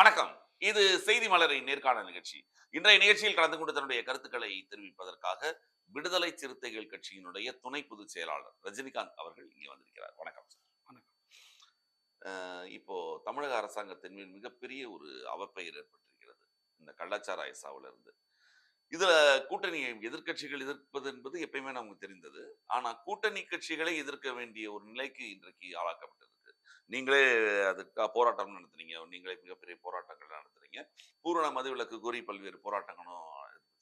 வணக்கம். இது செய்தி மலரின் நேர்காணல் நிகழ்ச்சி. இன்றைய நிகழ்ச்சியில் கலந்து கொண்டு தன்னுடைய கருத்துக்களை தெரிவிப்பதற்காக விடுதலை சிறுத்தைகள் கட்சியினுடைய துணை பொதுச் செயலாளர் ரஜினிகாந்த் அவர்கள் இங்கே வந்திருக்கிறார். வணக்கம் சார். வணக்கம். இப்போ தமிழக அரசாங்கத்தின் மீது மிகப்பெரிய ஒரு அவப்பெயர் ஏற்பட்டிருக்கிறது. இந்த கள்ளச்சாராய சாவுல இருந்து இதுல கூட்டணி எதிர்க்கட்சிகள் எதிர்ப்பது என்பது எப்பயுமே நமக்கு தெரிந்தது. ஆனா கூட்டணி கட்சிகளை எதிர்க்க வேண்டிய ஒரு நிலைக்கு இன்றைக்கு ஆளாக்கப்பட்டிருக்கு நீங்களே அதுக்காக போராட்டம் நடத்துறீங்க. நீங்களே மிகப்பெரிய போராட்டங்கள் நடத்துறீங்க. பூரண மதுவிலக்கு கூறி பல்வேறு போராட்டங்களும்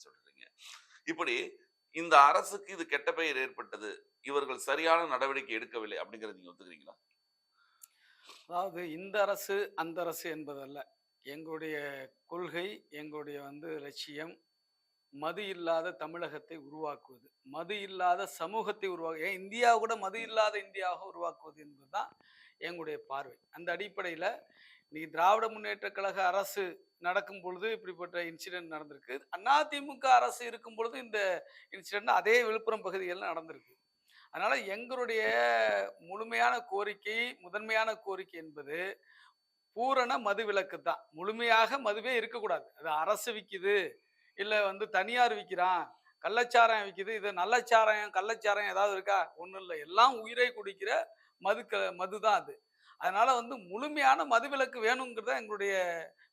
சொல்றீங்க. இப்படி இந்த அரசுக்கு இது கெட்ட பெயர் ஏற்பட்டது. இவர்கள் சரியான நடவடிக்கை எடுக்கவில்லை அப்படிங்கறத நீங்க ஒத்துக்கிறீங்களா? அதாவது இந்த அரசு அந்த அரசு என்பதல்ல. எங்களுடைய கொள்கை எங்களுடைய வந்து லட்சியம் மது இல்லாத தமிழகத்தை உருவாக்குவது. மது இல்லாத சமூகத்தை உருவாக்கு ஏன் இந்தியா கூட மது இல்லாத இந்தியாவாக உருவாக்குவது என்பதுதான் எங்களுடைய பார்வை. அந்த அடிப்படையில் இன்னைக்கு திராவிட முன்னேற்ற கழக அரசு நடக்கும் பொழுது இப்படிப்பட்ட இன்சிடென்ட் நடந்திருக்கு. அதிமுக அரசு இருக்கும் பொழுது இந்த இன்சிடென்ட் அதே விழுப்புரம் பகுதிகளில் நடந்திருக்கு. அதனால் எங்களுடைய முழுமையான கோரிக்கை முதன்மையான கோரிக்கை என்பது பூரண மது விலக்கு தான். முழுமையாக மதுவே இருக்கக்கூடாது. அது அரசு விற்கிது இல்லை வந்து தனியார் விற்கிறான் கள்ளச்சாராயம் விற்கிது இது நல்லச்சாராயம் கள்ளச்சாராயம் ஏதாவது இருக்கா? ஒன்றும் இல்லை. எல்லாம் உயிரை குடிக்கிற மதுக்க மது தான் அது. அதனால வந்து முழுமையான மதுவிலக்கு வேணுங்கிறது எங்களுடைய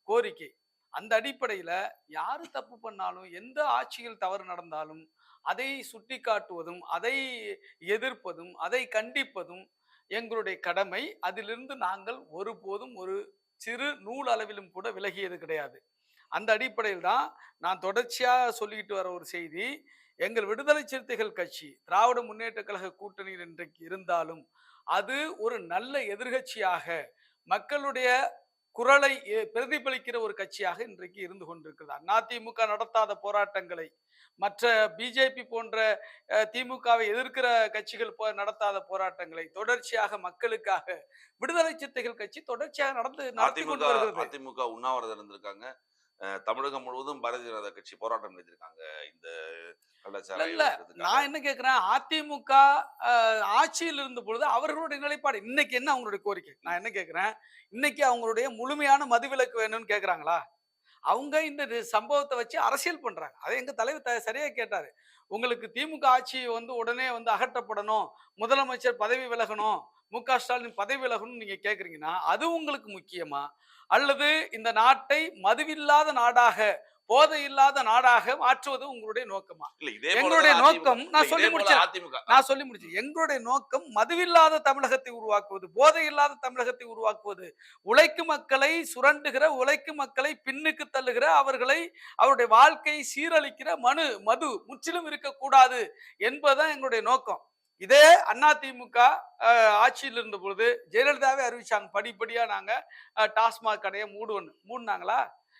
கோரிக்கை. அந்த அடிப்படையில் யார் தப்பு பண்ணாலும் எந்த ஆட்சியில் தவறு நடந்தாலும் அதை சுட்டி காட்டுவதும் அதை எதிர்ப்பதும் அதை கண்டிப்பதும் எங்களுடைய கடமை. அதிலிருந்து நாங்கள் ஒருபோதும் ஒரு சிறு நூல் அளவிலும் கூட விலகியது கிடையாது. அந்த அடிப்படையில் தான் நான் தொடர்ச்சியாக சொல்லிக்கிட்டு வர ஒரு செய்தி. எங்கள் விடுதலை சிறுத்தைகள் கட்சி திராவிட முன்னேற்ற கழக கூட்டணியில் இன்றைக்கு இருந்தாலும் அது ஒரு நல்ல எதிர்கட்சியாக மக்களுடைய குரலை பிரதிபலிக்கிற ஒரு கட்சியாக இன்றைக்கு இருந்து கொண்டிருக்கிறது. அதிமுக நடத்தாத போராட்டங்களை மற்ற பிஜேபி போன்ற திமுகவை எதிர்க்கிற கட்சிகள் போ நடத்தாத போராட்டங்களை தொடர்ச்சியாக மக்களுக்காக விடுதலை சிறுத்தைகள் கட்சி தொடர்ச்சியாக நடந்து அதிமுக உண்ணாவிரதம் இருந்திருக்காங்க. தமிழகம் முழுவதும் பாரதிய ஜனதா கட்சி போராட்டம் நடத்திருக்காங்க இந்த இல்ல, ஒழிக்கிறதுக்காக. நான் என்ன கேட்கிறேன் அதிமுக ஆட்சியில் இருந்த பொழுது அவர்களுடைய நிலைப்பாடு இன்னைக்கு என்ன அவங்களுடைய கோரிக்கை? நான் என்ன கேட்கிறேன் இன்னைக்கு அவங்களுடைய முழுமையான மதுவிலக்கு வேணும்னு கேட்குறாங்களா அவங்க இந்த சம்பவத்தை வச்சு அரசியல் பண்றாங்க. அதை எங்க தலைவர் சரியா கேட்டாரு. உங்களுக்கு திமுக ஆட்சி வந்து உடனே வந்து அகற்றப்படணும். முதலமைச்சர் பதவி விலகணும். மு. க. ஸ்டாலின் பதவி விலகணும்னு நீங்க கேக்குறீங்கன்னா அது உங்களுக்கு முக்கியமா? அல்லது இந்த நாட்டை மதுவில்லாத நாடாக போதை இல்லாத நாடாக மாற்றுவது உங்களுடைய நோக்கமா? எங்களுடைய நோக்கம், நான் சொல்லி முடிச்சேன். நான் சொல்லி முடிச்சேன். எங்களுடைய நோக்கம் மதுவில்லாத தமிழகத்தை உருவாக்குவது போதை இல்லாத தமிழகத்தை உருவாக்குவது. உழைக்கும் மக்களை சுரண்டுகிற உழைக்கும் மக்களை பின்னுக்கு தள்ளுகிற அவர்களை அவருடைய வாழ்க்கையை சீரழிக்கிற மனு மது முற்றிலும் இருக்கக்கூடாது என்பதுதான் எங்களுடைய நோக்கம். இதே அதிமுக ஆட்சியில் இருந்த பொழுது ஜெயலலிதாவே அறிவிச்சாங்க. படிப்படியாக நாங்கள் டாஸ்மாக் கடையை மூடுவோன்னு. மூடினாங்களா?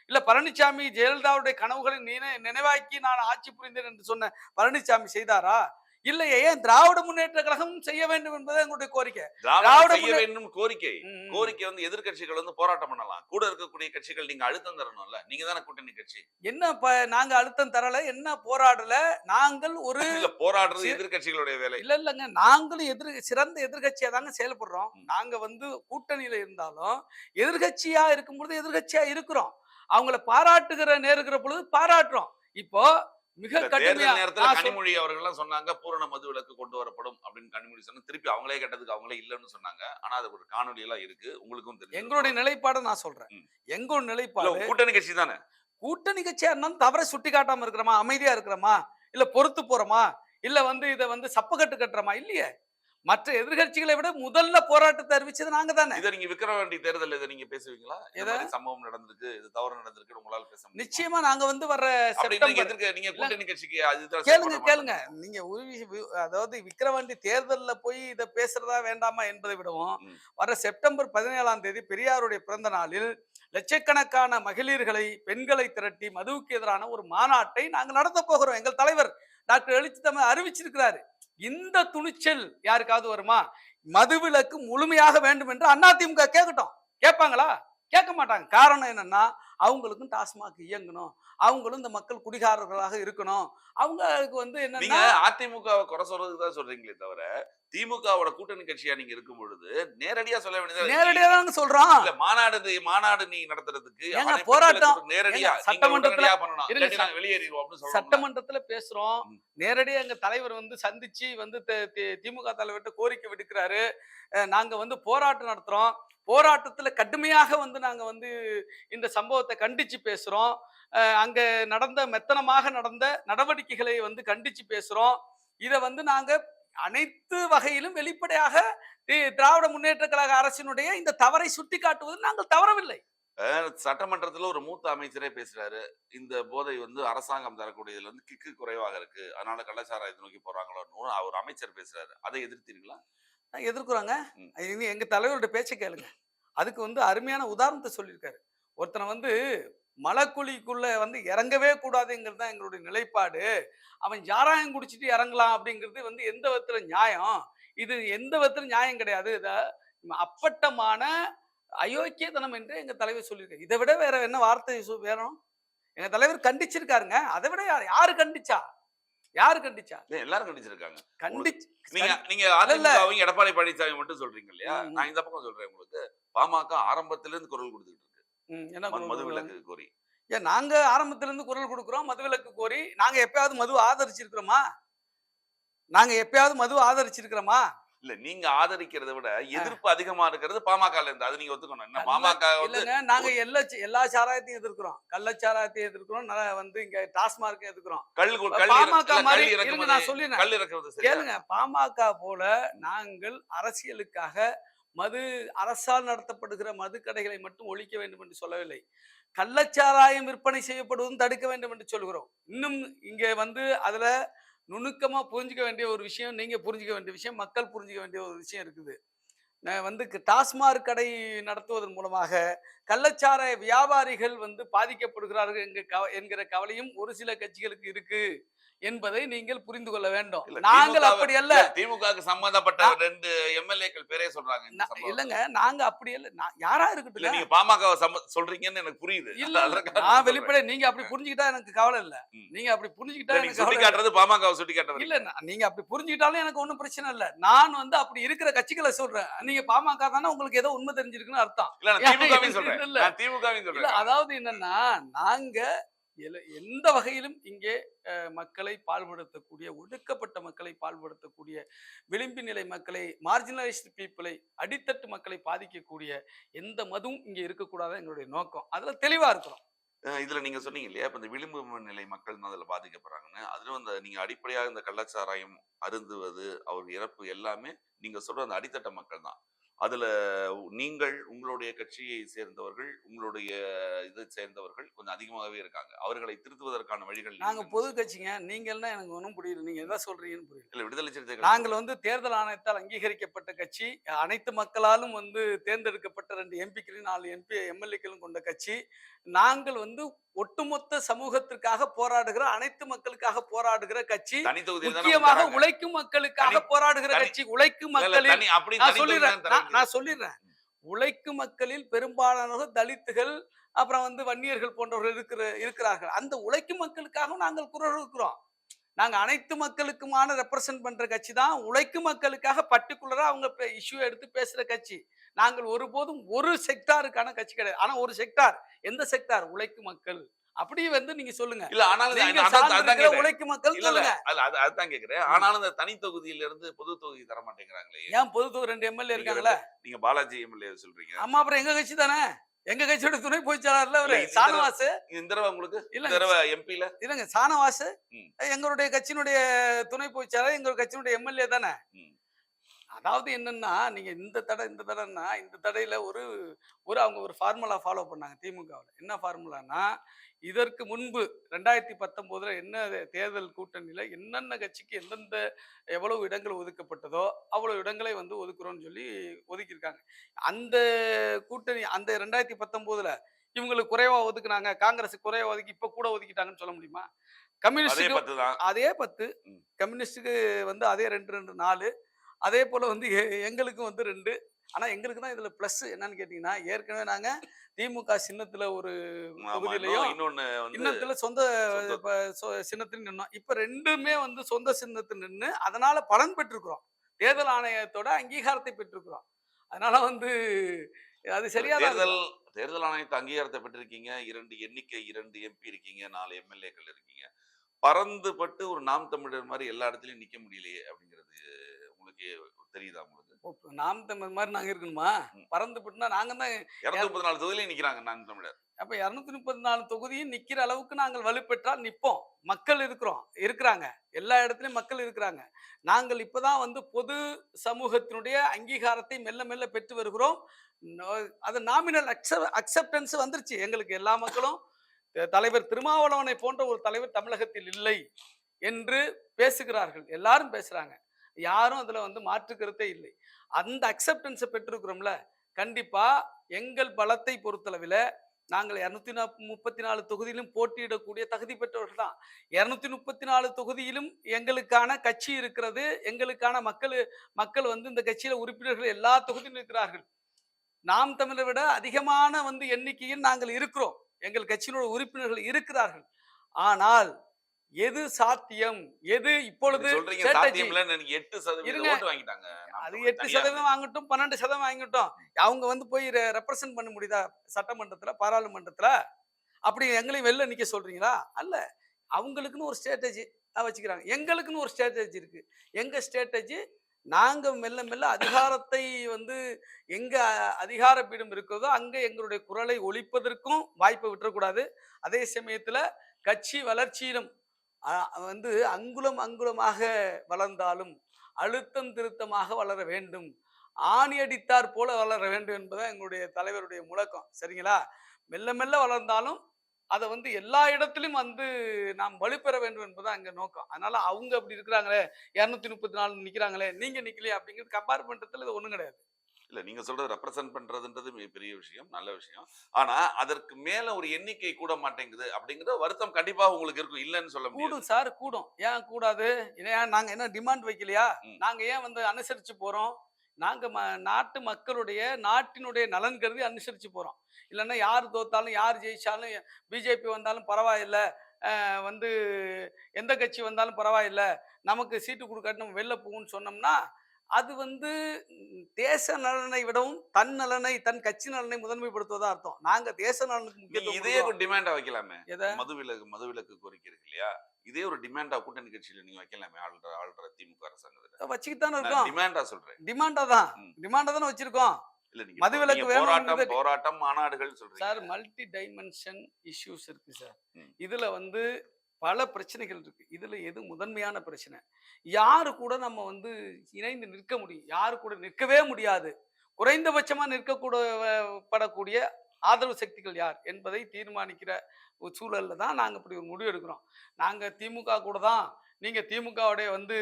இல்லை பழனிசாமி ஜெயலலிதாவுடைய கனவுகளை நினை நினைவாக்கி நான் ஆட்சி புரிந்தேன் என்று சொன்ன பழனிசாமி செய்தாரா? இல்லையே ஏன் திராவிட முன்னேற்ற கழகம் செய்ய வேண்டும் என்பது எங்களுடைய கோரிக்கை. திராவிட செய்ய வேண்டும் கோரிக்கை. கோரிக்கை வந்து எதிர்க்கட்சிகள் வந்து போராட்டம் பண்ணலாம். கூட இருக்கக்கூடிய கட்சிகள் நீங்க அழுத்தம் தரணும்ல. நீங்க தானே கூட்டணி கட்சி. என்ன நாங்க அழுத்தம் தரல என்ன போராடல? நாங்கள் ஒரு இல்ல போராடுறது எதிர்க்கட்சிகளுடைய வேலை. இல்ல இல்லைங்க. நாங்களும் எதிர் சிறந்த எதிர்கட்சியா தாங்க செயல்படுறோம். நாங்க வந்து கூட்டணியில இருந்தாலும் எதிர்கட்சியா இருக்கும்பொழுது எதிர்கட்சியா இருக்கிறோம். அவங்கள பாராட்டுகிற நேருகிற பொழுது பாராட்டுறோம். இப்போ மிக கடுமையா நேரத்துல கனிமொழி அவர்கள் எல்லாம் சொன்னாங்க பூரண மது விலக்கு கொண்டு வரப்படும் அப்படின்னு கனிமொழி சொன்னா திருப்பி அவங்களே கேட்டதுக்கு அவங்களே இல்லைன்னு சொன்னாங்க. ஆனா அது ஒரு காணொலி எல்லாம் இருக்கு. உங்களுக்கும் தெரியும் எங்களுடைய நிலைப்பாடை நான் சொல்றேன். எங்களோட நிலைப்பாடு கூட்டணி கட்சி தானே? கூட்டணி கட்சியா இருந்தாலும் தவறை சுட்டி காட்டாம இருக்கிறோமா? அமைதியா இருக்கிறோமா? இல்ல பொறுத்து போறோமா? இல்ல வந்து இதை வந்து சப்பக்கட்டு கட்டுறோமா? இல்லையே. மற்ற எதிர்கட்சிகளை விட முதல்ல போராட்டத்தை அறிவிச்சது நாங்க தானே. இதை நீங்க விக்கிரவாண்டி தேர்தல் இதை நீங்க பேசுவீங்களா? மாதிரி சம்பவம் நடந்திருக்கு இது தவறு நடந்திருக்கு உங்களால பேச? நிச்சயமா நாங்க வந்து வர்ற அப்படி நீங்க கூட்டணி கட்சிக்கு அதுதான் கேளுங்க கேளுங்க. நீங்க அதாவது விக்கிரவாண்டி தேர்தல்ல போய் இதை பேசுறதா வேண்டாமா என்பதை விடவும். வர செப்டம்பர் பதினேழாம் தேதி பெரியாருடைய பிறந்த நாளில் லட்சக்கணக்கான மகளிர்களை பெண்களை திரட்டி மதுவுக்கு எதிரான ஒரு மாநாட்டை நாங்க நடத்த போகிறோம். எங்கள் தலைவர் டாக்டர் எழுச்சி தமிழ் அறிவிச்சிருக்கிறாரு. இந்த துணிச்சல் யாருக்காவது வருமா? மதுவிலக்கு முழுமையாக வேண்டும் என்று அதிமுக கேட்கட்டும் கேட்பாங்களா? கேட்க மாட்டாங்க. காரணம் என்னன்னா அவங்களுக்கும் டாஸ்மாக் இயங்கணும். அவங்களும் இந்த மக்கள் குடிகாரர்களாக இருக்கணும். அவங்களுக்கு வந்து நீங்க என்னன்னா அதிமுகவை குறை சொல்றதுக்கு தான் சொல்றீங்களே தவிர திமுகவோட கூட்டணி கட்சியா நீங்க இருக்கும் பொழுது நேரடியா சொல்ல வேண்டியது நேரடியா தாங்க சொல்றோம். மாநாடு மாநாடு நீ நடத்துறதுக்கு போராட்டம். நேரடியா சட்டமன்றத்துல- பண்ணணும். வெளியேறிடுவோம் சட்டமன்றத்துல பேசுறோம். நேரடியா எங்க தலைவர் வந்து சந்திச்சு வந்து திமுக தலைவர்கிட்ட கோரிக்கை விடுக்கிறாரு. நாங்கள் நாங்க வந்து போராட்டம் நடத்துறோம். போராட்டத்தில் கடுமையாக வந்து நாங்க வந்து இந்த சம்பவத்தை கண்டிச்சு பேசுகிறோம் அங்கே அங்க நடந்த மெத்தனமாக நடந்த நடவடிக்கைகளை வந்து கண்டிச்சு பேசுறோம். இதை வந்து நாங்கள் அனைத்து வகையிலும் வெளிப்படையாக திராவிட முன்னேற்ற கழக அரசினுடைய இந்த தவறை சுட்டி காட்டுவது நாங்கள் தவறவில்லை. சட்டமன்றத்தில் ஒரு மூத்த அமைச்சரே பேசுறாரு. இந்த போதை வந்து அரசாங்கம் தரக்கூடியதுல வந்து கிக்கு குறைவாக இருக்கு. அதனால கள்ளச்சாராயத்தை நோக்கி போறாங்களோன்னு ஒரு அமைச்சர் பேசுறாரு. அதை எதிர்த்தீங்களா எதிர்க்கிறோங்க. எங்க தலைவரோட பேச்சை கேளுங்க. அதுக்கு வந்து அருமையான உதாரணத்தை சொல்லியிருக்காரு. ஒருத்தனை வந்து மலைக்குழிக்குள்ள வந்து இறங்கவே கூடாதுங்கிறது தான் எங்களுடைய நிலைப்பாடு. அவன் ஜாராயம் குடிச்சிட்டு இறங்கலாம் அப்படிங்கிறது வந்து எந்த விதத்துல நியாயம்? இது எந்த விதத்துல நியாயம் கிடையாது. இத அப்பட்டமான அயோக்கியத்தனம் என்று எங்க தலைவர் சொல்லியிருக்காரு. இதை விட வேற என்ன வார்த்தை வேணும்? எங்க தலைவர் கண்டிச்சிருக்காருங்க. அதை விட யார் யாரு கண்டிச்சா? யாரு கண்டிச்சா? எல்லாரும் கண்டிச்சிருக்காங்க. கண்டிச்சு நீங்க நீங்க. அதிமுகவும் எடப்பாடி பழனிசாமி மட்டும் சொல்றீங்க இல்லையா. நான் இந்த பக்கம் சொல்றேன் உங்களுக்கு. பாமக ஆரம்பத்துல இருந்து குரல் கொடுத்துட்டு இருக்கு. என்ன மது- மது விலக்கு கோரி. ஏன் நாங்க ஆரம்பத்துல இருந்து குரல் கொடுக்குறோம் மதுவிலக்கு கோரி. நாங்க எப்பயாவது மது ஆதரிச்சிருக்கிறோமா? நாங்க எப்பயாவது மது ஆதரிச்சிருக்கிறோமா? இல்ல நீங்க ஆதரிக்கிறதை விட எதிர்ப்பு அதிகமா இருக்கிறது பாமகல இருந்து. அது நீங்க ஒத்துக்கணும். என்ன பாமக இல்லைங்க நாங்க எல்லா எல்லா சாராயத்தையும் எதிர்க்கிறோம். கள்ளச்சாராயத்தையும் எதிர்க்கிறோம். வந்து இங்க டாஸ்மார்க்கையும் எதிர்க்கிறோம். கல் பாமக மாதிரி நான் சொல்லிடுறேன். கல் இறக்குறது? கேளுங்க பாமக போல நாங்கள் அரசியலுக்காக மது அரசால் நடத்தப்படுகிற மது கடைகளை மட்டும் ஒழிக்க வேண்டும் என்று சொல்லவில்லை. கள்ளச்சாராயம் விற்பனை செய்யப்படுவதும் தடுக்க வேண்டும் என்று சொல்கிறோம். இன்னும் இங்க வந்து அதுல நுணுக்கமா புரிஞ்சுக்க வேண்டிய ஒரு விஷயம் நீங்க புரிஞ்சுக்க வேண்டிய விஷயம் மக்கள் புரிஞ்சிக்க வேண்டிய ஒரு விஷயம் இருக்குது. நான் வந்து டாஸ்மாக் கடை நடத்துவதன் மூலமாக கள்ளச்சாராய வியாபாரிகள் வந்து பாதிக்கப்படுகிறார்கள் என்கிற கவ- என்கிற கவலையும் ஒரு சில கட்சிகளுக்கு இருக்கு. என்பதை நீங்கள் புரிந்து கொள்ள வேண்டும். நாங்கள் திமுக அப்படி அல்ல. திமுகவுக்கு சம்பந்தப்பட்ட ரெண்டு எம்எல்ஏக்கள் பேரே சொல்றாங்க. இல்லங்க நாங்க அப்படி இல்ல யாரா இருக்கட்டும் நீங்க பாமக சொல்றீங்கன்னு எனக்கு புரியுது. இல்ல நான். வெளிப்படை நீங்க அப்படி புரிஞ்சுக்கிட்டா எனக்கு கவலை இல்ல. நீங்க அப்படி புரிஞ்சுக்கிட்டா எனக்கு சுட்டி. காட்டுறது பாமக சுட்டி காட்டுறது இல்ல நீங்க அப்படி புரிஞ்சுக்கிட்டாலும் எனக்கு ஒண்ணும் பிரச்சனை இல்ல. நான் வந்து அப்படி இருக்கிற கட்சிகளை சொல்றேன். நீங்க பாமக தானே உங்களுக்கு ஏதோ உண்மை தெரிஞ்சிருக்குன்னு அர்த்தம். இல்ல இல்ல, சொல்றேன். இல்ல சொல்றேன். அதாவது என்னன்னா நாங்க எந்த வகையிலும் இங்கே மக்களை பால்படுத்தக்கூடிய ஒடுக்கப்பட்ட மக்களை பால்படுத்தக்கூடிய விளிம்பு நிலை மக்களை மார்ஜினலைஸ்டு பீப்புளை அடித்தட்டு மக்களை பாதிக்கக்கூடிய எந்த மதுவும் இங்கே இருக்கக்கூடாது எங்களுடைய நோக்கம். அதில் தெளிவாக இருக்கிறோம் இதில் இதுல நீங்க சொன்னீங்க இல்லையா? இப்ப இந்த விளிம்பு நிலை மக்கள் தான் அதுல பாதிக்கப்படுறாங்கன்னு. அதுல அந்த நீங்க அடிப்படையாக இந்த கள்ளச்சாராயம் அருந்துவது அவர் இறப்பு எல்லாமே நீங்க சொல்ற அந்த அடித்தட்ட மக்கள் தான். அதுல நீங்கள் உங்களுடைய கட்சியை சேர்ந்தவர்கள் உங்களுடைய இதை சேர்ந்தவர்கள் கொஞ்சம் அதிகமாகவே இருக்காங்க. அவர்களை திருத்துவதற்கான வழிகள் நாங்க நீங்க பொது கட்சிங்க. நீங்கள்னா எனக்கு ஒன்றும் புரியல. நீங்க எதை சொல்றீங்கன்னு புரியல. இல்ல விடுதலை சிறுத்தைகள் நாங்கள் வந்து தேர்தல் ஆணையத்தால் அங்கீகரிக்கப்பட்ட கட்சி. அனைத்து மக்களாலும் வந்து தேர்ந்தெடுக்கப்பட்ட ரெண்டு எம்பிக்களும் நாலு எம்பி எம்எல்ஏக்களும் கொண்ட கட்சி. நாங்கள் வந்து ஒட்டுமொத்த சமூகத்திற்காக போராடுகிற அனைத்து மக்களுக்காக போராடுகிற கட்சி. முக்கியமாக உழைக்கும் மக்களுக்காக போராடுகிற கட்சி. உழைக்கும் தனி சொல்லிடுறேன். நான் சொல்லிடுறேன். உழைக்கும் மக்களில் பெரும்பாலானவர்கள் தலித்துகள் அப்புறம் வந்து வன்னியர்கள் போன்றவர்கள் இருக்கிற இருக்கிறார்கள். அந்த உழைக்கும் மக்களுக்காக நாங்கள் குரல் இருக்கிறோம் நாங்கள் அனைத்து மக்களுக்குமான ரெப்ரசன்ட் பண்ணுற கட்சி தான். உழைக்கும் மக்களுக்காக பர்டிகுலராக அவங்க இஷ்யூ எடுத்து பேசுகிற கட்சி. நாங்கள் ஒருபோதும் ஒரு செக்டாருக்கான கட்சி கிடையாது. ஆனால் ஒரு செக்டார் எந்த செக்டார் உழைக்கும் மக்கள். அப்படி வந்து நீங்க சொல்லுங்க. இல்ல ஆனாலும். உழைக்கும் மக்கள் இல்ல இல்ல சொல்லுங்க. அது அது- அதுதான் கேக்குறேன். ஆனாலும் இந்த தனி தொகுதியில இருந்து பொது தொகுதி தர மாட்டேங்கிறாங்களே. ஏன் பொது தொகுதி ரெண்டு எம்எல்ஏ இருக்காங்களா நீங்க பாலாஜி எம்எல்ஏ சொல்றீங்க. அம்மா அப்புறம் எங்க கட்சி தானே? எங்க கட்சியோட துணை பொதுச்செயலாளர்ல அவரு? இல்ல, இந்த தடவை உங்களுக்கு? இல்லங்க தடவை எம்பில இல்லங்க சானவாசு ம். எங்களுடைய கட்சியினுடைய துணை பொதுச்செயலாளர் எங்க கட்சியினுடைய எம்எல்ஏ தானே. அதாவது என்னன்னா நீங்க இந்த தடை இந்த தடைன்னா இந்த தடையில ஒரு ஒரு அவங்க ஒரு ஃபார்முலா ஃபாலோ பண்ணாங்க திமுகவில். என்ன ஃபார்முலானா இதற்கு முன்பு ரெண்டாயிரத்தி பத்தொன்பதுல என்ன தேர்தல் கூட்டணியில என்னென்ன கட்சிக்கு எந்தெந்த எவ்வளவு இடங்கள் ஒதுக்கப்பட்டதோ அவ்வளவு இடங்களை வந்து ஒதுக்குறோம்னு சொல்லி ஒதுக்கியிருக்காங்க. அந்த கூட்டணி அந்த ரெண்டாயிரத்தி பத்தொன்பதுல இவங்களுக்கு குறைவா ஒதுக்குனாங்க காங்கிரஸ் குறைவா ஒதுக்கி இப்ப கூட ஒதுக்கிட்டாங்கன்னு சொல்ல முடியுமா? கம்யூனிஸ்டுக்கு பத்து தான் அதே பத்து. கம்யூனிஸ்டுக்கு வந்து அதே ரெண்டு ரெண்டு நாலு. அதே போல வந்து எங்களுக்கும் வந்து ரெண்டு. ஆனா எங்களுக்கு தான் இதுல பிளஸ் என்னன்னு கேட்டீங்கன்னா ஏற்கனவே நாங்க திமுக சின்னத்துல ஒரு இன்னொன்னு வந்து இன்னத்துல சொந்த சின்னத்தில் நின்னோம். இப்ப ரெண்டுமே வந்து சொந்த சின்னத்தில் நின்று அதனால பலன் பெற்றிருக்கிறோம். தேர்தல் ஆணையத்தோட அங்கீகாரத்தை பெற்றிருக்கிறோம். அதனால வந்து அது சரியா தேர்தல் தேர்தல் ஆணையத்தை அங்கீகாரத்தை பெற்றிருக்கீங்க. இரண்டு எண்ணிக்கை இரண்டு எம்பி இருக்கீங்க நாலு எம்எல்ஏக்கள் இருக்கீங்க. பறந்து பட்டு ஒரு நாம் தமிழர் மாதிரி எல்லா இடத்துலயும் நிக்க முடியலையே அப்படிங்கிறது உங்களுக்கு தெரியுதா உங்களுக்கு? நாம் தமிழ் மாதிரி நாங்க இருக்கணுமா. பறந்து போட்டுனா நாங்க தான் இருநூத்தி முப்பத்தி நாலு தொகுதியிலையும் நிக்கிறாங்க நாம் தமிழர். அப்ப இருநூத்தி முப்பத்தி நாலு தொகுதியும் நிக்கிற அளவுக்கு நாங்கள் வலுப்பெற்றால் நிப்போம். மக்கள் இருக்கிறோம் இருக்கிறாங்க. எல்லா இடத்துலயும் மக்கள் இருக்கிறாங்க. நாங்கள் இப்பதான் வந்து பொது சமூகத்தினுடைய அங்கீகாரத்தை மெல்ல மெல்ல பெற்று வருகிறோம். அது நாமினல் அக்செப்டன்ஸ் வந்துருச்சு. எங்களுக்கு எல்லா மக்களும் தலைவர் திருமாவளவனை போன்ற ஒரு தலைவர் தமிழகத்தில் இல்லை என்று பேசுகிறார்கள். எல்லாரும் பேசுறாங்க. யாரும் அதில் வந்து மாற்று கருத்தே இல்லை. அந்த அக்செப்டன்ஸை பெற்றிருக்கிறோம்ல கண்டிப்பாக எங்கள் பலத்தை பொறுத்தளவில் நாங்கள் இரநூத்தி முப்பத்தி நாலு தொகுதியிலும் போட்டியிடக்கூடிய தகுதி பெற்றவர்கள் தான். இரநூத்தி முப்பத்தி நாலு தொகுதியிலும் எங்களுக்கான கட்சி இருக்கிறது எங்களுக்கான மக்கள் மக்கள் வந்து இந்த கட்சியில் உறுப்பினர்கள் எல்லா தொகுதியிலும் இருக்கிறார்கள். நாம் தமிழரை விட அதிகமான வந்து எண்ணிக்கையில் நாங்கள் இருக்கிறோம். எங்கள் கட்சியினோட உறுப்பினர்கள் இருக்கிறார்கள். ஆனால் எது சாத்தியம்? எது இப்பொழுது எட்டு சதவீதம் வாங்கிட்டாங்க. அது எட்டு சதவீதம் வாங்கட்டும் பன்னெண்டு சதவீதம் வாங்கட்டும். அவங்க வந்து போய் ரெப்ரசன்ட் பண்ண முடியுதா? சட்டமன்றத்துல பாராளுமன்றத்துல? அப்படி எங்களையும் வெளில நிக்க சொல்றீங்களா? அல்ல. அவங்களுக்குன்னு ஒரு ஸ்ட்ராட்டஜி வச்சுக்கிறாங்க. எங்களுக்குன்னு ஒரு ஸ்ட்ராட்டஜி இருக்கு. எங்க ஸ்ட்ராட்டஜி நாங்க மெல்ல மெல்ல அதிகாரத்தை வந்து எங்க அதிகார பீடம் இருக்கிறதோ அங்க எங்களுடைய குரலை ஒழிப்பதற்கும் வாய்ப்பை விட்டுறக்கூடாது. அதே சமயத்துல கட்சி வளர்ச்சியிலும் வந்து அங்குலம் அங்குலமாக வளர்ந்தாலும் அழுத்தம் திருத்தமாக வளர வேண்டும். ஆணி அடித்தார் போல வளர வேண்டும் என்பதுதான் எங்களுடைய தலைவருடைய முழக்கம். சரிங்களா? மெல்ல மெல்ல வளர்ந்தாலும் அதை வந்து எல்லா இடத்துலையும் வந்து நாம் வலுப்பெற வேண்டும் என்பதுதான் எங்கள் நோக்கம். அதனால அவங்க அப்படி இருக்கிறாங்களே இரநூத்தி முப்பத்தி நாலு நிற்கிறாங்களே நீங்கள் நிற்கலையே அப்படிங்கிறது கம்பேர் பண்ணுறதுல இது ஒன்றும் கிடையாது. இல்ல நீங்க சொல்றது ரெப்ரசென்ட் பண்றதுன்றது மிகப்பெரிய விஷயம் நல்ல விஷயம். ஆனா அதற்கு மேல ஒரு எண்ணிக்கை கூட மாட்டேங்குது அப்படிங்கிற வருத்தம் கண்டிப்பா உங்களுக்கு இருக்கும். இல்லைன்னு சொல்ல கூடும் சார் கூடும். ஏன் கூடாது? ஏன் நாங்க என்ன டிமாண்ட் வைக்கலையா? ம். நாங்க ஏன் வந்து அனுசரிச்சு போறோம்? நாங்க ம- நாட்டு மக்களுடைய நாட்டினுடைய நலன் கருதி அனுசரிச்சு போறோம். இல்லைன்னா யார் தோத்தாலும் யார் ஜெயிச்சாலும் பிஜேபி வந்தாலும் பரவாயில்ல. வந்து எந்த கட்சி வந்தாலும் பரவாயில்ல. நமக்கு சீட்டு கொடுக்காட்டி நம்ம வெளில போகும்னு சொன்னோம்னா அது வந்து தேச நலனை விடவும் தன் நலனை தன் கட்சி நலனை முதன்மைப்படுத்துவதா அர்த்தம். நாங்க தேச நலனுக்கு இதே. ஒரு டிமாண்டா வைக்கலாமே? மதுவிலக்கு மதுவிலக்கு கோரிக்கை இருக்கு இல்லையா? இதே ஒரு டிமாண்டா கூட்டணி கட்சியில நீங்க வைக்கலாமே? ஆள்ற ஆள்ற திமுக அரசாங்கத்துல. வச்சுக்கிட்டு தானே இருக்கோம். டிமாண்டா சொல்றேன். டிமாண்டா தான். டிமாண்டா தானே வச்சிருக்கோம். மதுவிலக்கு போராட்டம் போராட்டம் மாநாடுகள் சார் சொல்றீங்க. மல்டி டைமென்ஷன் இஷ்யூஸ் இருக்கு சார். இதுல வந்து பல பிரச்சனைகள் இருக்கு. இதுல எது முதன்மையான பிரச்சனை? யாரு கூட நம்ம வந்து இணைந்து நிற்க முடியும்? யாரு கூட நிற்கவே முடியாது. குறைந்தபட்சமா நிற்கக்கூட படக்கூடிய ஆதரவு சக்திகள் யார் என்பதை தீர்மானிக்கிற ஒரு சூழல்ல தான் நாங்க இப்படி ஒரு முடிவு எடுக்கிறோம். நாங்க திமுக கூட தான் நீங்க திமுகவுடைய வந்து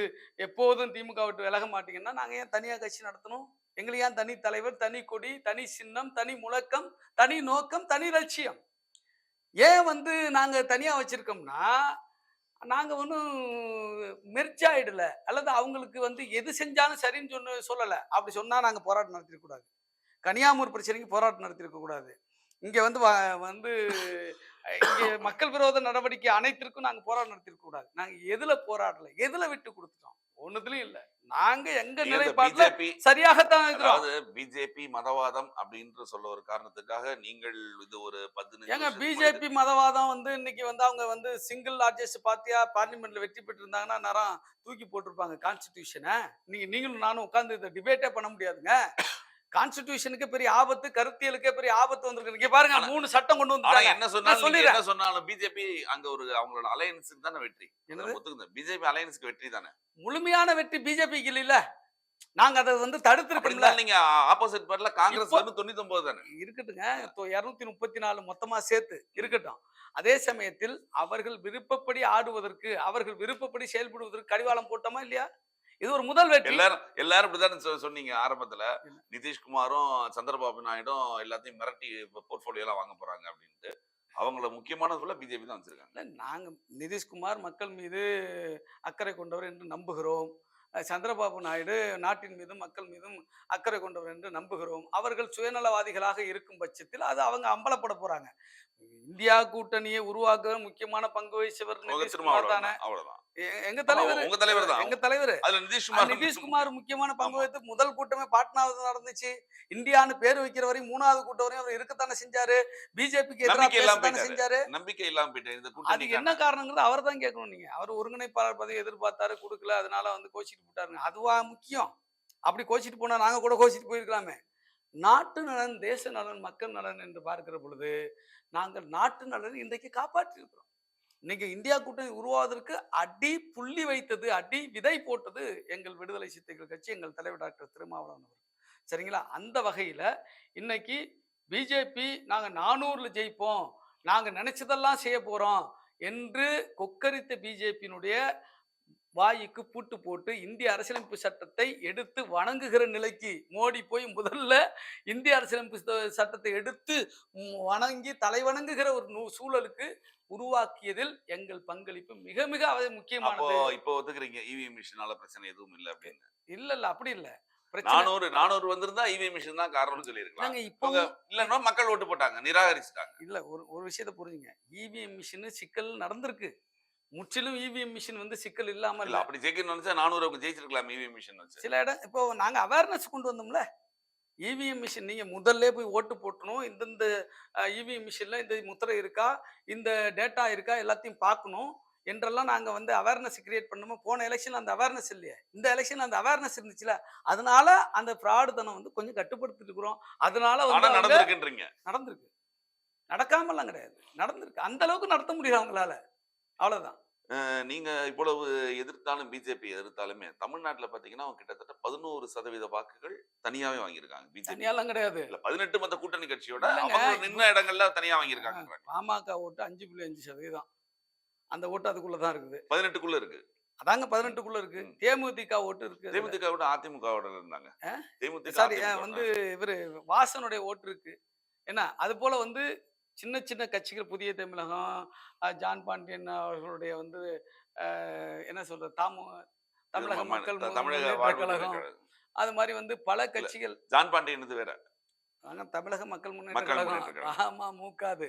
எப்போதும் திமுக விட்டு விலக மாட்டீங்கன்னா நாங்க ஏன் தனியாக கட்சி நடத்தணும்? எங்களுக்கு ஏன் தனி தலைவர் தனி கொடி தனி சின்னம் தனி முழக்கம் தனி நோக்கம் தனி லட்சியம்? ஏன் வந்து நாங்கள் தனியாக வச்சுருக்கோம்னா நாங்கள் ஒன்றும் மெர்ச்சாயிடல. அல்லது அவங்களுக்கு வந்து எது செஞ்சாலும் சரின்னு சொன்ன சொல்லலை. அப்படி சொன்னால் நாங்கள் போராட்டம் நடத்திருக்க கூடாது. கனியாமூர் பிரச்சனைக்கு போராட்டம் நடத்திருக்கக்கூடாது இங்கே வந்து வ- வந்து இங்கே மக்கள் விரோத நடவடிக்கை அனைத்திற்கும் நாங்கள் போராட்டம் நடத்திருக்கக்கூடாது நாங்கள் எதில் போராடலை? எதில் விட்டு கொடுத்துட்டோம்? ஒண்ணுதுலயும் இல்லை. நாங்க எங்க நிலைப்பாட்டுல சரியாகத்தான் இருக்கிறோம். பிஜேபி மதவாதம் அப்படின்ற சொல்ல ஒரு காரணத்துக்காக நீங்கள் இது ஒரு பதினஞ்சு ஏங்க பிஜேபி மதவாதம் வந்து இன்னைக்கு வந்து அவங்க வந்து சிங்கிள் லார்ஜஸ்ட் பார்ட்டியா பார்லிமெண்ட்ல வெற்றி பெற்றிருந்தாங்கன்னா நேரம் தூக்கி போட்டிருப்பாங்க. கான்ஸ்டிடியூஷனை நீங்க நீங்களும் நானும் உட்கார்ந்து இதை டிபேட்டே பண்ண முடியாதுங்க. கான்ஸ்டிடியூஷனுக்கு பெரிய ஆபத்து கருத்தியலுக்கே பெரிய ஆபத்து வந்திருக்கு. இங்க பாருங்க மூணு சட்டம் கொண்டு வந்துட்டாங்க. என்ன சொன்னாலும். என்ன சொன்னாலும் பிஜேபி அங்க ஒரு அவங்களோட அலையன்ஸுக்கு தானே வெற்றி. பிஜேபி அலையன்ஸ்க்கு வெற்றி தானே. முழுமையான வெற்றி பிஜேபிக்கு இல்ல நாங்க அதை வந்து தடுத்திருக்கோம்ல நீங்க ஆப்போசிட் பேர்ல காங்கிரஸ் வந்து தொண்ணூத்தி ஒன்பது தானே. இருக்கட்டுங்க இருநூத்தி முப்பத்தி நாலு மொத்தமா சேர்த்து இருக்கட்டும். அதே சமயத்தில் அவர்கள் விருப்பப்படி ஆடுவதற்கு அவர்கள் விருப்பப்படி செயல்படுவதற்கு கடிவாளம் போட்டோமா இல்லையா? இது ஒரு முதல் வெற்றி. எல்லாரும் எல்லாரும் இப்படிதானே சொன்னீங்க ஆரம்பத்துல? நிதிஷ்குமாரும் சந்திரபாபு நாயுடும் எல்லாத்தையும் மிரட்டி போர்ட்போலியோ எல்லாம் வாங்க போறாங்க அப்படின்ட்டு அவங்கள முக்கியமான சொல்ல பிஜேபி தான் வச்சிருக்காங்க. இல்ல, நாங்க நிதிஷ்குமார் மக்கள் மீது அக்கறை கொண்டவர் என்று நம்புகிறோம். சந்திரபாபு நாயுடு நாட்டின் மீதும் மக்கள் மீதும் அக்கறை கொண்டவர் என்று நம்புகிறோம். அவர்கள் சுயநலவாதிகளாக இருக்கும் பட்சத்தில் அது அவங்க அம்பலப்பட போறாங்க. இந்தியா கூட்டணியை உருவாக்க முக்கியமான பங்கு வகிச்சவர் தானே? அவ்வளவுதான். எங்க தலைவர்? உங்க தலைவர் தான். எங்க தலைவர்? அதுல நிதிஷ்குமார் நிதிஷ்குமார் முக்கியமான பங்கு. வகித்து முதல் கூட்டமே பாட்னாவில் நடந்துச்சு. இந்தியான்னு பேர் வைக்கிற வரையும் மூணாவது கூட்டம் வரையும் அவர் இருக்கத்தானே செஞ்சாரு. பிஜேபிக்கு எதிராக போயிட்டாரு. செஞ்சாரு. நம்பிக்கை இல்லாம போயிட்டேன் இந்த அது கூட்டணி என்ன காரணங்கிறது அவர் தான் கேட்கணும் நீங்க. அவர் ஒருங்கிணைப்பாளர் பதவி எதிர்பார்த்தாரு கொடுக்கல. அதனால வந்து கோச்சிட்டு போட்டாருங்க அதுவா முக்கியம். அப்படி கோச்சிட்டு போனா நாங்க கூட கோச்சிட்டு போயிருக்கலாமே. நாட்டு நலன் தேச நலன் மக்கள் நலன் என்று பார்க்கிற பொழுது நாங்கள் நாட்டு நலனை இன்றைக்கு காப்பாற்றியிருக்கிறோம். இன்னைக்கு இந்தியா கூட்டணி உருவாவதற்கு அடி புள்ளி வைத்தது அடி விதை போட்டது எங்கள் விடுதலை சித்தைகள் கட்சி எங்கள் தலைவர் டாக்டர் திருமாவளவன் அவர்கள். சரிங்களா? அந்த வகையில் இன்னைக்கு பிஜேபி நாங்கள் நானூறில் ஜெயிப்போம் நாங்கள் நினைச்சதெல்லாம் செய்ய போகிறோம் என்று கொக்கரித்த பிஜேபியினுடைய வாய்க்கு பூட்டு போட்டு இந்திய அரசியலமைப்பு சட்டத்தை எடுத்து வணங்குகிற நிலைக்கு மோடி போய் முதல்ல இந்திய அரசியலமைப்பு சட்டத்தை எடுத்து வணங்கி தலைவணங்குகிற ஒரு நூ- சூழலுக்கு உருவாக்கியதில் எங்கள் பங்களிப்பு மிக மிக முக்கியமானது. இப்போ ஒத்துக்கிறீங்க இவிஎம் மிஷினால பிரச்சனை எதுவும் இல்ல அப்படின்னு. இல்ல இல்ல அப்படி இல்ல. நானூறு நானூறு வந்திருந்தா இவிஎம் மிஷின் தான் காரணம்னு சொல்லியிருக்கலாம். நாங்க இப்போ இல்லன்னா மக்கள் ஓட்டு போட்டாங்க நிராகரிச்சுட்டாங்க. இல்ல ஒரு ஒரு விஷயத்தை புரிஞ்சுங்க. இவிஎம் மிஷின் சிக்கல் நடந்திருக்கு. முற்றிலும் இவிஎம் மிஷின் வந்து சிக்கல் இல்லாம இல்ல அப்படி ஜெயிக்கணும்னு நினைச்சா நானூறு அவங்க ஜெயிச்சிருக்கலாம் இவிஎம் மிஷின் வச்சு சில இடம் இப்போ நாங்க அவேர்னஸ் கொண்டு வந்தோம்ல. இவிஎம் மிஷின் நீங்க முதல்ல போய் ஓட்டு போட்டணும். இந்தந்த இவிஎம் மிஷின்ல இந்த முத்திரை இருக்கா இந்த டேட்டா இருக்கா எல்லாத்தையும் பார்க்கணும். என்றெல்லாம் நாங்க வந்து அவேர்னஸ் கிரியேட் பண்ணோமோ போன எலெக்ஷன் அந்த அவேர்னஸ் இல்லையே. இந்த எலெக்ஷன் அந்த அவேர்னஸ் இருந்துச்சுல. அதனால அந்த ஃப்ராடு தனம் வந்து கொஞ்சம் கட்டுப்படுத்திட்டு இருக்கிறோம். அதனால வந்து நடந்திருக்குன்றீங்க. நடந்திருக்கு. நடக்காமலாம் கிடையாது. நடந்திருக்கு. அந்த அளவுக்கு நடத்த முடியல அவங்களால. அவ்வளவுதான். அஹ் நீங்க இவ்வளவு எதிர்த்தாலும் பிஜேபி எதிர்த்தாலுமே தமிழ்நாட்டுல பாத்தீங்கன்னா அவங்க கிட்டத்தட்ட பதினோரு சதவீத வாக்குகள் தனியாவே வாங்கியிருக்காங்க பிஜேபி கிடையாது. இல்ல பதினெட்டு மத்த கூட்டணி கட்சியோட நின்ன இடங்கள்ல தனியா வாங்கியிருக்காங்க பாமக ஓட்டு அஞ்சு புள்ளி அஞ்சு சதவீதம். அந்த ஓட்டு அதுக்குள்ளதான் இருக்குது. பதினெட்டுக்குள்ள இருக்கு. அதாங்க பதினெட்டுக்குள்ள இருக்கு. தேமுதிக ஓட்டு இருக்கு. தேமுதிக விட அதிமுகவோட இருந்தாங்க? தேமுதிக சாரி வந்து இவரு வாசனுடைய ஓட்டு இருக்கு. என்ன அது போல வந்து சின்ன சின்ன கட்சிகள் புதிய தமிழகம் ஜான் பாண்டியன் அவர்களுடைய வந்து என்ன சொல்றது தாமு தமிழக. மக்கள் தமிழக கழகம். அது மாதிரி வந்து பல கட்சிகள் ஜான் பாண்டியன் இது வேற ஆனா தமிழக மக்கள் முன்னேற்ற மக்கள் கழகம் முன்னேற்ற கழகம். ஆமா மூக்காது.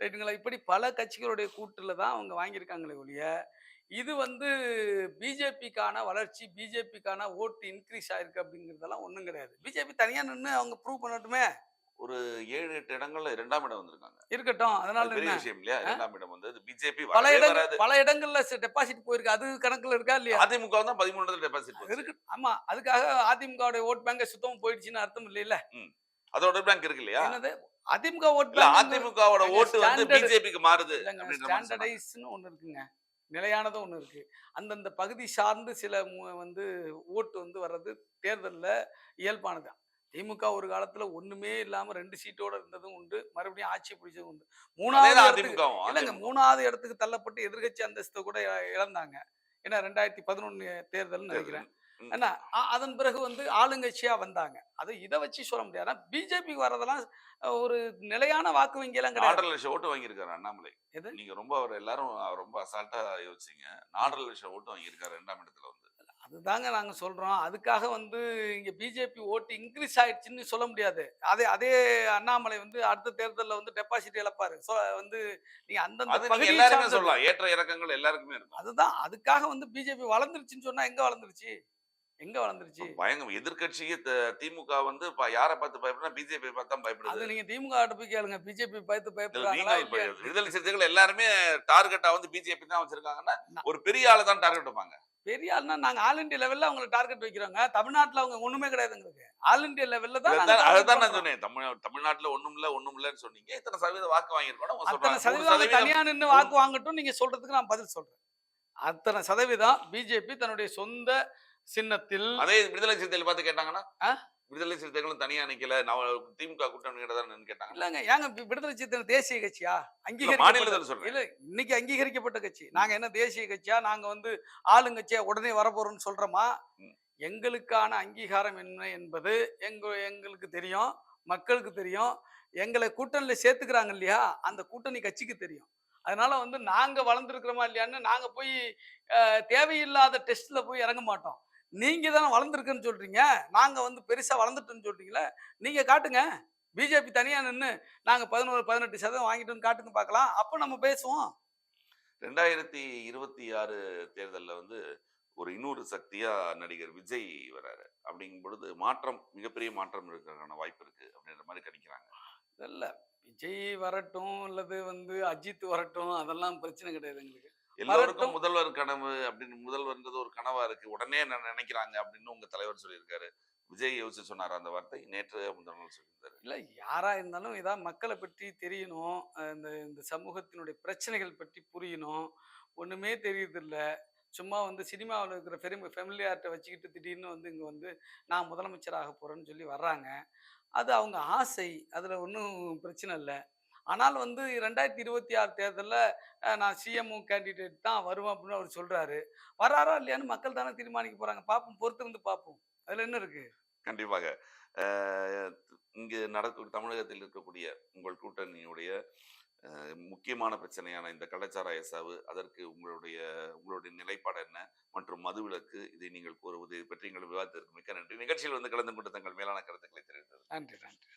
ரைட்டுங்களா இப்படி பல கட்சிகளுடைய கூட்டுல தான் அவங்க வாங்கியிருக்காங்களே ஒழிய இது வந்து பிஜேபிக்கான வளர்ச்சி பிஜேபிக்கான ஓட்டு இன்க்ரீஸ் ஆயிருக்கு அப்படிங்கிறதெல்லாம் ஒண்ணும் கிடையாது பிஜேபி தனியா நின்று அவங்க ப்ரூவ் பண்ணட்டுமே ஒரு ஏழு எட்டு இடங்கள்ல இரண்டாம் இடம் வந்திருக்காங்க. இருக்கட்டும். அதனால அது பெரிய விஷயம் இல்லையா? இரண்டாம் இடம் வந்து பிஜேபி பல இடங்கள் பல இடங்கள்ல டெபாசிட் போயிருக்கு. அது கணக்குல இருக்கா இல்லையா? அதிமுக தான் பதிமூணு டெபாசிட் இருக்கு. ஆமா. அதுக்காக அதிமுகவுடைய ஓட் பேங்க சுத்தம் போயிடுச்சுன்னு அர்த்தம் இல்லைல்ல அதோட பேங்க் இருக்கு இல்லையா? அதிமுக ஓட் இல்ல பேங்க் அதிமுகவோட ஓட்டு வந்து பிஜேபிக்கு மாறுது. ஸ்டாண்டர்டைஸ்னு ஒன்று இருக்குங்க. நிலையானதும் ஒன்று இருக்கு. அந்தந்த பகுதி சார்ந்து சில வந்து ஓட்டு வந்து வர்றது தேர்தலில் இயல்பானது. திமுக ஒரு காலத்துல ஒண்ணுமே இல்லாம ரெண்டு சீட்டோட இருந்ததும் உண்டு. மறுபடியும் ஆட்சி பிடிச்சதும் உண்டு. மூணாவது அதிமுகவும் இல்லைங்க மூணாவது இடத்துக்கு தள்ளப்பட்டு எதிர்க்கட்சி அந்தஸ்தை கூட இழந்தாங்க. ஏன்னா ரெண்டாயிரத்தி பதினொன்னு தேர்தல்னு நினைக்கிறேன். என்ன அதன் பிறகு வந்து ஆளுங்கட்சியா வந்தாங்க. அது இதை வச்சு சொல்ல முடியாது. பிஜேபிக்கு வர்றதெல்லாம் ஒரு நிலையான வாக்கு வங்கியெல்லாம் நாலரை லட்சம் ஓட்டு வாங்கியிருக்காரு அண்ணாமலை. எது? நீங்க ரொம்ப அவர் எல்லாரும் ரொம்ப அசால்ட்டா யோசிச்சீங்க. நாலரை லட்சம் ஓட்டு வாங்கியிருக்காரு ரெண்டாம் இடத்துல வந்து. அதுதாங்க நாங்க சொல்றோம். அதுக்காக வந்து இங்க பிஜேபி ஓட்டு இன்க்ரீஸ் ஆயிடுச்சுன்னு சொல்ல முடியாது. அதே அதே அண்ணாமலை வந்து அடுத்த தேர்தல்ல வந்து டெபாசிட் இழப்பாரு. ஸோ வந்து நீங்க அந்தந்த எல்லாருமே. சொல்லலாம். ஏற்ற இறக்கங்கள் எல்லாருக்குமே இருக்கும். அதுதான். அதுக்காக வந்து பிஜேபி வளர்ந்துருச்சுன்னு சொன்னா எங்க வளர்ந்துருச்சு? எங்க வளர்ந்துருச்சு? பயங்கர எதிர்கட்சியே திமுக வந்து இப்ப யாரை பார்த்து பயப்படுறா பிஜேபி பார்த்து தான் பயப்படுது. அது நீங்க திமுக கிட்ட போய் கேளுங்க. பிஜேபி இப்ப இல்லையா? விடுதலை சிறுத்தைகள் எல்லாருமே டார்கெட்டா வந்து பிஜேபி தான் வச்சிருக்காங்கன்னா ஒரு பெரிய ஆளை தான் டார்கெட் வைப்பாங்க. பெரிய ஆள்னா நாங்க ஆல் இந்தியா லெவல்ல அவங்களை டார்கெட் வைக்கிறோங்க. தமிழ்நாட்டுல அவங்க ஒண்ணுமே கிடையாது எங்களுக்கு. ஆல் இந்தியா லெவல்ல தான் அதுதான் நான். சொன்னேன். தமிழ் தமிழ்நாட்டுல ஒண்ணும் இல்ல ஒண்ணும் இல்லன்னு சொன்னீங்க. இத்தனை சதவீத வாக்கு வாங்கியிருக்கோம் அத்தனை சதவீதம் தனியா நின்று வாக்கு வாங்கட்டும் நீங்க சொல்றதுக்கு நான் பதில் சொல்றேன். அத்தனை சதவீதம் பிஜேபி தன்னுடைய சொந்த சின்னத்தில் அதே விடுதலை சிறுத்தைகள் பார்த்து கேட்டாங்கன்னா? விடுதலை சிறுத்தைகளும் தனியா நிக்கல. நான் திமுக கூட்டணி கேட்டாங்க. இல்லங்க ஏங்க விடுதலை சிறுத்தை தேசிய கட்சியா? அங்கீகரிக்கப்பட்ட சொல்றேன். இல்ல இன்னைக்கு அங்கீகரிக்கப்பட்ட கட்சி. நாங்க என்ன தேசிய கட்சியா? நாங்க வந்து ஆளுங்கட்சியா உடனே வரப்போறோம்னு சொல்றோமா. எங்களுக்கான அங்கீகாரம் என்ன என்பது எங்க எங்களுக்கு தெரியும் மக்களுக்கு தெரியும். எங்களை கூட்டணியில சேர்த்துக்கிறாங்க இல்லையா? அந்த கூட்டணி கட்சிக்கு தெரியும். அதனால வந்து நாங்க வளர்ந்துருக்கிறோமா இல்லையான்னு நாங்க போய் தேவையில்லாத டெஸ்ட்ல போய் இறங்க மாட்டோம். நீங்க தானே வளர்ந்துருக்குன்னு சொல்றீங்க. நாங்க வந்து பெருசா வளர்ந்துட்டோம்னு சொல்றீங்களே நீங்க காட்டுங்க. பிஜேபி தனியா நின்று நாங்க பதினோரு பதினெட்டு சதவீதம் வாங்கிட்டோம்னு காட்டுங்க பார்க்கலாம். அப்போ நம்ம பேசுவோம். ரெண்டாயிரத்தி இருபத்தி ஆறு தேர்தல்ல வந்து ஒரு இன்னொரு சக்தியா நடிகர் விஜய் வராரு. அப்படிங்கும் பொழுது மாற்றம் மிகப்பெரிய மாற்றம் இருக்கிறதுக்கான வாய்ப்பு இருக்கு அப்படின்ற மாதிரி கணிக்கிறாங்க. இல்ல. விஜய் வரட்டும் அல்லது வந்து அஜித் வரட்டும் அதெல்லாம் பிரச்சனை கிடையாது எங்களுக்கு. எல்லோருக்கும். முதல்வர் கனவு அப்படின்னு முதல்வர்ன்றது ஒரு கனவா இருக்கு. உடனே நான் நினைக்கிறாங்க அப்படின்னு உங்க தலைவர் சொல்லியிருக்காரு. விஜய் யோசிச்சு சொன்னார் அந்த வார்த்தை? நேற்று முதல்வர் சொல்லியிருந்தாரு. இல்ல யாரா இருந்தாலும் ஏதாவது மக்களை பற்றி தெரியணும். இந்த இந்த சமூகத்தினுடைய பிரச்சனைகள் பற்றி புரியணும். ஒண்ணுமே தெரியறதில்ல சும்மா வந்து சினிமாவில் இருக்கிற பெரும் ஃபெமிலியார்ட்ட வச்சுக்கிட்டு திடீர்னு வந்து இங்கே வந்து நான் முதலமைச்சர் ஆக போகிறேன்னு சொல்லி வர்றாங்க. அது அவங்க ஆசை. அதில் ஒன்றும் பிரச்சனை இல்லை. ஆனால் வந்து ரெண்டாயிரத்தி இருபத்தி ஆறு தேர்தலில் நான் சிஎம்ஓ கேண்டிடேட் தான் வருவேன் அப்படின்னு அவர் சொல்கிறாரு வராரா இல்லையான்னு மக்கள் தானே தீர்மானிக்க போகிறாங்க பார்ப்போம் பொறுத்திருந்து பார்ப்போம் அதில் என்ன இருக்குது கண்டிப்பாக. இங்கு நடக்க தமிழகத்தில் இருக்கக்கூடிய உங்கள் கூட்டணியுடைய முக்கியமான பிரச்சனையான இந்த கள்ளச்சாராய சாவு அதற்கு உங்களுடைய உங்களுடைய நிலைப்பாடு என்ன மற்றும் மதுவிலக்கு இதை நீங்கள் கூறுவது பற்றி எங்கள் விவாதத்திற்கு மிக்க நன்றி. நிகழ்ச்சியில் வந்து கலந்து கொண்டு தங்கள் மேலான கருத்துக்களை தெரிவித்தது நன்றி நன்றி.